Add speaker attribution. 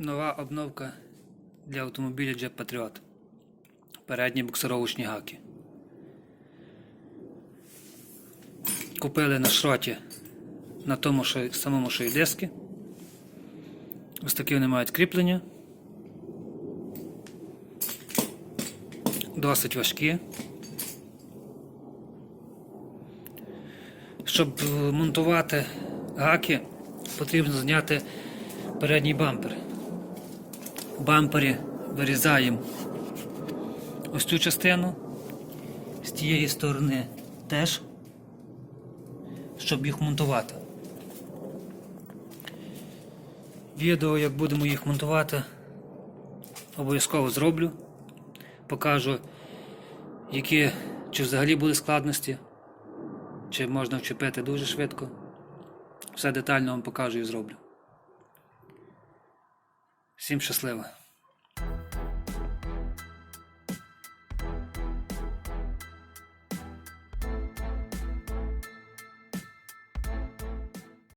Speaker 1: Нова обновка для автомобіля Jeep Patriot. Передні буксировочні гаки. Купили на шроті на тому, що самому що і диски. Ось такі вони мають кріплення. Досить важкі. Щоб е, монтувати гаки, потрібно зняти передній бампер. Бампері вирізаємо ось цю частину, з тієї сторони теж, щоб їх монтувати. Відео, як будемо їх монтувати, обов'язково зроблю. Покажу, які чи взагалі були складності, чи можна вчепити дуже швидко. Все детально вам покажу і зроблю. Всім щасливо!